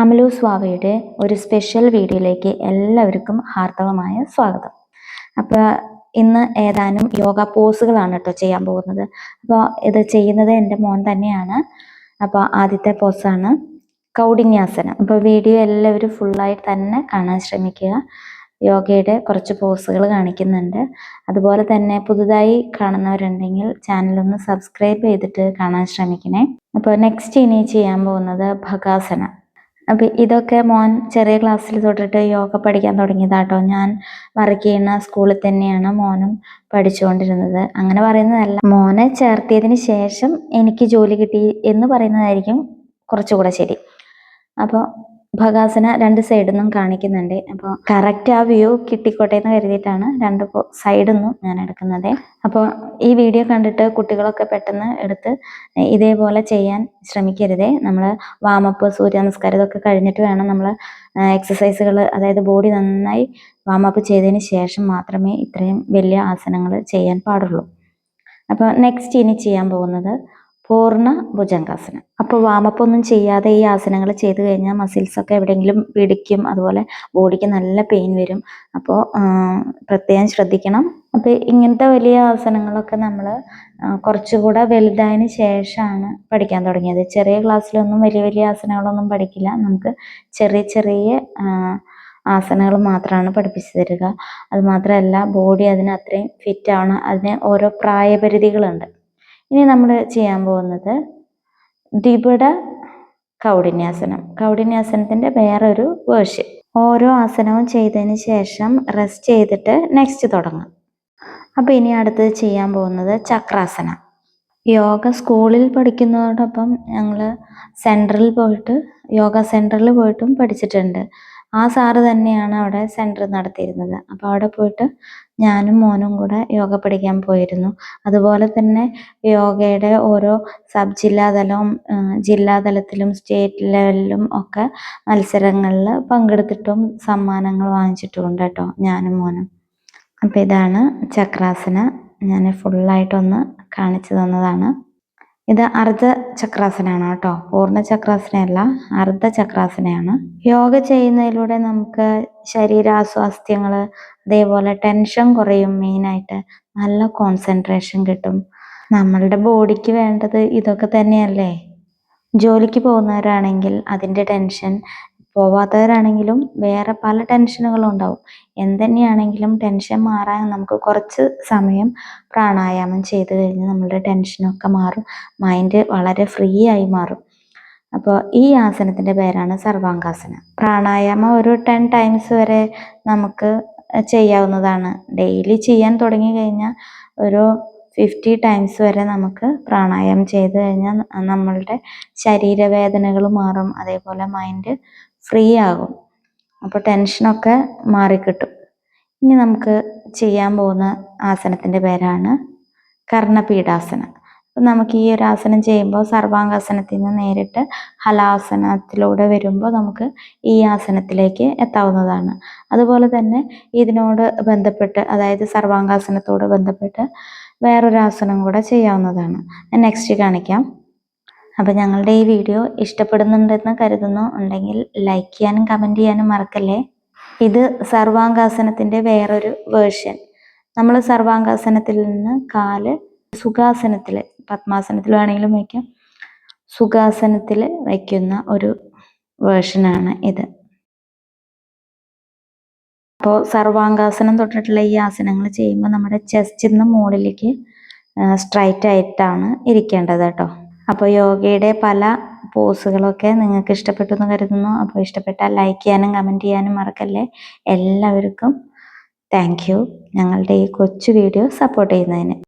അമലു സ്വാവയുടെ ഒരു സ്പെഷ്യൽ വീഡിയോയിലേക്ക് എല്ലാവർക്കും ഹാർദവമായ സ്വാഗതം. അപ്പോൾ ഇന്ന് ഏതാനും യോഗ പോസുകളാണ് കേട്ടോ ചെയ്യാൻ പോകുന്നത്. അപ്പോൾ ഇത് ചെയ്യുന്നത് എന്റെ മോൻ തന്നെയാണ്. അപ്പോൾ ആദ്യത്തെ പോസാണ് കൗഡിന്യാസനം അപ്പോൾ വീഡിയോ എല്ലാവരും ഫുള്ളായിട്ട് തന്നെ കാണാൻ ശ്രമിക്കുക. യോഗയുടെ കുറച്ച് പോസുകൾ കാണിക്കുന്നുണ്ട്. അതുപോലെ തന്നെ പുതുതായി കാണുന്നവരുണ്ടെങ്കിൽ ചാനലൊന്ന് സബ്സ്ക്രൈബ് ചെയ്തിട്ട് കാണാൻ ശ്രമിക്കണേ. അപ്പോൾ നെക്സ്റ്റ് ഇനി ചെയ്യാൻ പോകുന്നത് ഭഗാസന. അപ്പം ഇതൊക്കെ മോൻ ചെറിയ ക്ലാസ്സിൽ തൊട്ടിട്ട് യോഗ പഠിക്കാൻ തുടങ്ങിയതാട്ടോ. ഞാൻ വർക്ക് ചെയ്യുന്ന സ്കൂളിൽ തന്നെയാണ് മോനും പഠിച്ചുകൊണ്ടിരുന്നത്. അങ്ങനെ പറയുന്നതല്ല. മോനെ ചേർത്തിയതിന് ശേഷം എനിക്ക് ജോലി കിട്ടി എന്ന് പറയുന്നതായിരിക്കും കുറച്ചുകൂടെ ശരി. അപ്പോൾ ഭഗാസന രണ്ട് സൈഡിൽ നിന്നും കാണിക്കുന്നുണ്ട്. അപ്പോൾ കറക്റ്റ് ആ വ്യൂ കിട്ടിക്കോട്ടെ എന്ന് കരുതിയിട്ടാണ് രണ്ട് സൈഡിൽ നിന്നും ഞാൻ എടുക്കുന്നത്. അപ്പോൾ ഈ വീഡിയോ കണ്ടിട്ട് കുട്ടികളൊക്കെ പെട്ടെന്ന് എടുത്ത് ഇതേപോലെ ചെയ്യാൻ ശ്രമിക്കരുതേ. നമ്മൾ വാമപ്പ് സൂര്യ നമസ്കാരം ഇതൊക്കെ കഴിഞ്ഞിട്ട് വേണം നമ്മൾ എക്സസൈസുകൾ അതായത് ബോഡി നന്നായി വാമപ്പ് ചെയ്തതിന് ശേഷം മാത്രമേ ഇത്രയും വലിയ ആസനങ്ങൾ ചെയ്യാൻ പാടുള്ളൂ. അപ്പോൾ നെക്സ്റ്റ് ഇനി ചെയ്യാൻ പോകുന്നത് പൂർണ ഭുജംഗാസനം അപ്പോൾ വാമപ്പ് ഒന്നും ചെയ്യാതെ ഈ ആസനങ്ങൾ ചെയ്ത് കഴിഞ്ഞാൽ മസിൽസ് ഒക്കെ എവിടെയെങ്കിലും പിടിക്കും അതുപോലെ ബോഡിക്ക് നല്ല പെയിൻ വരും. അപ്പോൾ പ്രത്യേകം ശ്രദ്ധിക്കണം. അപ്പോൾ ഇങ്ങനത്തെ വലിയ ആസനങ്ങളൊക്കെ നമ്മൾ കുറച്ചുകൂടെ വലുതായതിന് ശേഷമാണ് പഠിക്കാൻ തുടങ്ങിയത്. ചെറിയ ക്ലാസ്സിലൊന്നും വലിയ വലിയ ആസനങ്ങളൊന്നും പഠിക്കില്ല. നമുക്ക് ചെറിയ ചെറിയ ആസനങ്ങൾ മാത്രമാണ് പഠിപ്പിച്ചു തരിക. അതുമാത്രമല്ല ബോഡി അതിന് അത്രയും ഫിറ്റ് ആണ്. അതിന് ഓരോ പ്രായപരിധികളുണ്ട്. ഇനി നമ്മൾ ചെയ്യാൻ പോകുന്നത് ദ്വിപട കൗടിന്യാസനം. കൗടിന്യാസനത്തിന്റെ വേറൊരു വേർഷൻ. ഓരോ ആസനവും ചെയ്തതിന് ശേഷം റെസ്റ്റ് ചെയ്തിട്ട് നെക്സ്റ്റ് തുടങ്ങാം. അപ്പോൾ ഇനി അടുത്തത് ചെയ്യാൻ പോകുന്നത് ചക്രാസനം. യോഗ സ്കൂളിൽ പഠിക്കുന്നതോടൊപ്പം ഞങ്ങൾ സെന്ററിൽ പോയിട്ട് യോഗ സെന്ററിൽ പോയിട്ടും പഠിച്ചിട്ടുണ്ട്. ആ സാറ് തന്നെയാണ് അവിടെ സെന്റർ നടത്തിയിരുന്നത്. അപ്പോൾ അവിടെ പോയിട്ട് ഞാനും മോനും കൂടെ യോഗ പഠിക്കാൻ പോയിരുന്നു. അതുപോലെ തന്നെ യോഗയുടെ ഓരോ സബ് ജില്ലാതലവും ജില്ലാതലത്തിലും സ്റ്റേറ്റ് ലെവലിലും ഒക്കെ മത്സരങ്ങളിൽ പങ്കെടുത്തിട്ടും സമ്മാനങ്ങൾ വാങ്ങിച്ചിട്ടുമുണ്ട് കേട്ടോ ഞാനും മോനും. അപ്പോൾ ഇതാണ് ചക്രാസന. ഞാൻ ഫുള്ളായിട്ടൊന്ന് കാണിച്ചു തന്നതാണ്. ഇത് അർദ്ധ ചക്രാസനാണ് കേട്ടോ. പൂർണ ചക്രാസനയല്ല അർദ്ധ ചക്രാസനയാണ്. യോഗ ചെയ്യുന്നതിലൂടെ നമുക്ക് ശരീരാസ്വാസ്ഥ്യങ്ങൾ അതേപോലെ ടെൻഷൻ കുറയും മെയിനായിട്ട് നല്ല കോൺസെൻട്രേഷൻ കിട്ടും. നമ്മളുടെ ബോഡിക്ക് വേണ്ടത് ഇതൊക്കെ തന്നെയല്ലേ? ജോലിക്ക് പോകുന്നവരാണെങ്കിൽ അതിന്റെ ടെൻഷൻ പോവാത്തവരാണെങ്കിലും വേറെ പല ടെൻഷനുകളും ഉണ്ടാവും. എന്തുതന്നെയാണെങ്കിലും ടെൻഷൻ മാറാൻ നമുക്ക് കുറച്ച് സമയം പ്രാണായാമം ചെയ്ത് കഴിഞ്ഞാൽ നമ്മളുടെ ടെൻഷനൊക്കെ മാറും. മൈൻഡ് വളരെ ഫ്രീ ആയി മാറും. അപ്പോൾ ഈ ആസനത്തിന്റെ പേരാണ് സർവാംഗാസനം. പ്രാണായാമം ഒരു ടെൻ ടൈംസ് വരെ നമുക്ക് ചെയ്യാവുന്നതാണ്. ഡെയിലി ചെയ്യാൻ തുടങ്ങി കഴിഞ്ഞാൽ ഒരു ഫിഫ്റ്റി ടൈംസ് വരെ നമുക്ക് പ്രാണായാമം ചെയ്ത് കഴിഞ്ഞാൽ നമ്മളുടെ ശരീരവേദനകൾ മാറും. അതേപോലെ മൈൻഡ് ഫ്രീ ആകും അപ്പോൾ ടെൻഷനൊക്കെ മാറിക്കിട്ടും. ഇനി നമുക്ക് ചെയ്യാൻ പോകുന്ന ആസനത്തിന്റെ പേരാണ് കർണപീഠാസനം. അപ്പം നമുക്ക് ഈ ഒരു ആസനം ചെയ്യുമ്പോൾ സർവാംഗാസനത്തിൽ നിന്ന് നേരിട്ട് ഹലാസനത്തിലൂടെ വരുമ്പോൾ നമുക്ക് ഈ ആസനത്തിലേക്ക് എത്താവുന്നതാണ്. അതുപോലെ തന്നെ ഇതിനോട് ബന്ധപ്പെട്ട് അതായത് സർവാംഗാസനത്തോട് ബന്ധപ്പെട്ട് വേറൊരു ആസനം കൂടെ ചെയ്യാവുന്നതാണ്. നെക്സ്റ്റ് കാണിക്കാം. അപ്പോൾ ഞങ്ങളുടെ ഈ വീഡിയോ ഇഷ്ടപ്പെടുന്നുണ്ടെന്ന് കരുതുന്നു. ഉണ്ടെങ്കിൽ ലൈക്ക് ചെയ്യാനും കമന്റ് ചെയ്യാനും മറക്കല്ലേ? ഇത് സർവാംഗാസനത്തിന്റെ വേറൊരു വേർഷൻ നമ്മൾ സർവാംഗാസനത്തിൽ നിന്ന് കാൽ സുഖാസനത്തിൽ പത്മാസനത്തിൽ വേണമെങ്കിലും വയ്ക്കാം. സുഖാസനത്തിൽ വയ്ക്കുന്ന ഒരു വേർഷനാണ് ഇത്. അപ്പോൾ സർവാംഗാസനം തൊട്ടിട്ടുള്ള ഈ ആസനങ്ങൾ ചെയ്യുമ്പോൾ നമ്മുടെ ചെസ്റ്റിൽ നിന്ന് മുകളിലേക്ക് സ്ട്രൈറ്റ് ആയിട്ടാണ് ഇരിക്കേണ്ടത് കേട്ടോ. അപ്പോൾ യോഗയുടെ പല പോസുകളൊക്കെ നിങ്ങൾക്ക് ഇഷ്ടപ്പെട്ടു എന്ന് കരുതുന്നു. അപ്പോൾ ഇഷ്ടപ്പെട്ടാൽ ലൈക്ക് ചെയ്യാനും കമന്റ് ചെയ്യാനും മറക്കല്ലേ? എല്ലാവർക്കും താങ്ക് യു ഞങ്ങളുടെ ഈ കൊച്ചു വീഡിയോ സപ്പോർട്ട് ചെയ്യുന്നതിന്.